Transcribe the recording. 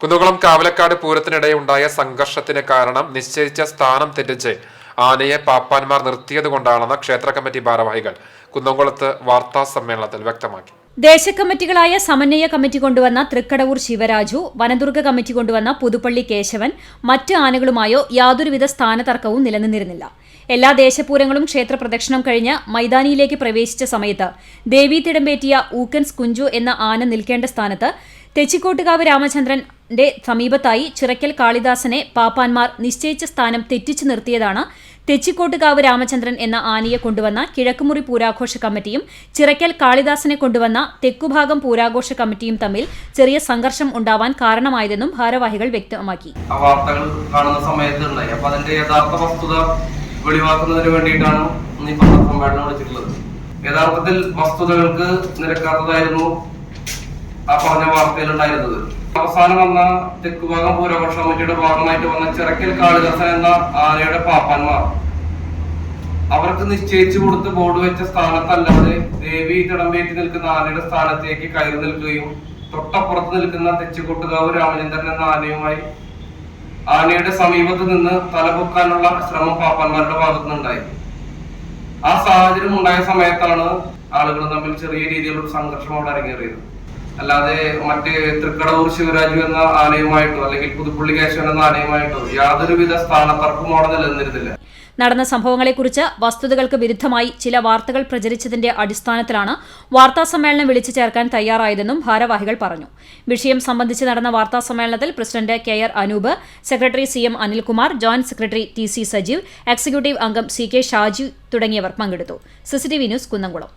കുന്നുകുളം കാവലക്കാട് പൂരത്തിനിടെ ഉണ്ടായ സംഘർഷത്തിന് കാരണം നിശ്ചയിച്ച സ്ഥാനം തെറ്റിച്ച് ആനയെ പാപ്പാന്മാർ നിർത്തിയതുകൊണ്ടാണെന്ന് ക്ഷേത്ര കമ്മിറ്റി ഭാരവാഹികൾ കുന്നംകുളത്ത് വാർത്താ സമ്മേളനത്തിൽ വ്യക്തമാക്കി. ദേശകമ്മിറ്റികളായ സമന്വയ കമ്മിറ്റി കൊണ്ടുവന്ന തൃക്കടവൂർ ശിവരാജു വനദുർഗ കമ്മിറ്റി കൊണ്ടുവന്ന പുതുപ്പള്ളി കേശവൻ മറ്റ് ആനകളുമായോ യാതൊരുവിധ സ്ഥാനതർക്കവും നിലനിന്നിരുന്നില്ല. എല്ലാ ദേശപൂരങ്ങളും ക്ഷേത്ര പ്രദക്ഷിണം കഴിഞ്ഞ് മൈതാനിയിലേക്ക് പ്രവേശിച്ച സമയത്ത് ദേവീ തിടമ്പേറ്റിയ ഊക്കൻസ് കുഞ്ചു എന്ന ആന നിൽക്കേണ്ട സ്ഥാനത്ത് തെച്ചിക്കോട്ടുകാവ് രാമചന്ദ്രന്റെ സമീപത്തായി ചിറക്കൽ കാളിദാസനെ പാപ്പാൻമാർ നിശ്ചയിച്ച സ്ഥാനം തെറ്റിച്ചു നിർത്തിയതാണ് തെച്ചിക്കോട്ടുകാവ് രാമചന്ദ്രൻ എന്ന ആനയെ കൊണ്ടുവന്ന കിഴക്കുമുറി പൂരാഘോഷ കമ്മിറ്റിയും ചിറക്കൽ കാളിദാസനെ കൊണ്ടുവന്ന തെക്കുഭാഗം പൂരാഘോഷ കമ്മിറ്റിയും തമ്മിൽ ചെറിയ സംഘർഷം ഉണ്ടാവാൻ കാരണമായതെന്നും ഭാരവാഹികൾ വ്യക്തമാക്കി. യഥാർത്ഥത്തിൽ വസ്തുതകൾക്ക് നിരക്കാത്തതായിരുന്നു ആ പറഞ്ഞ വാർത്തയിലുണ്ടായിരുന്നത്. അവസാനം വന്ന തെക്കുഭാഗം പൂരപക്ഷ കമ്മിറ്റിയുടെ ഭാഗമായിട്ട് വന്ന ചിറക്കൽ കാളിദാസൻ എന്ന ആനയുടെ പാപ്പാന്മാർ. അവർക്ക് നിശ്ചയിച്ചു കൊടുത്ത് ബോർഡ് വെച്ച സ്ഥാനത്തല്ലാതെ ദേവി തിടമ്പേറ്റി നിൽക്കുന്ന ആനയുടെ സ്ഥാനത്തേക്ക് കയറി നിൽക്കുകയും തൊട്ടപ്പുറത്ത് നിൽക്കുന്ന തെച്ചിക്കോട്ടുകാവ് രാമചന്ദ്രൻ എന്ന ആനയുമായി ആനയുടെ സമീപത്ത് നിന്ന് തലപൊക്കാനുള്ള ശ്രമം പാപ്പന്മാരുടെ ഭാഗത്തുനിന്നുണ്ടായി. ആ സാഹചര്യം ഉണ്ടായ സമയത്താണ് ആളുകൾ തമ്മിൽ ചെറിയ രീതിയിലുള്ള സംഘർഷം അവിടെ അരങ്ങേറിയത്. അല്ലാതെ മറ്റ് തൃക്കടവൂർ ശിവരാജു എന്ന ആനയുമായിട്ടോ അല്ലെങ്കിൽ പുതുപ്പള്ളി എന്ന ആനയുമായിട്ടോ യാതൊരുവിധ സ്ഥാനത്തർക്കും അവിടെ നിലനിന്നിരുന്നില്ല. നടന്ന സംഭവങ്ങളെക്കുറിച്ച് വസ്തുതകൾക്ക് വിരുദ്ധമായി ചില വാർത്തകൾ പ്രചരിച്ചതിന്റെ അടിസ്ഥാനത്തിലാണ് വാർത്താസമ്മേളനം വിളിച്ചു ചേർക്കാൻ തയ്യാറായതെന്നും ഭാരവാഹികൾ പറഞ്ഞു. വിഷയം സംബന്ധിച്ച് നടന്ന വാർത്താസമ്മേളനത്തിൽ president K R Anoop secretary C M Anilkumar joint secretary T C Sajeev executive അംഗം സി കെ ഷാജി തുടങ്ങിയവർ പങ്കെടുത്തു. CCTV news Kunnamkulam.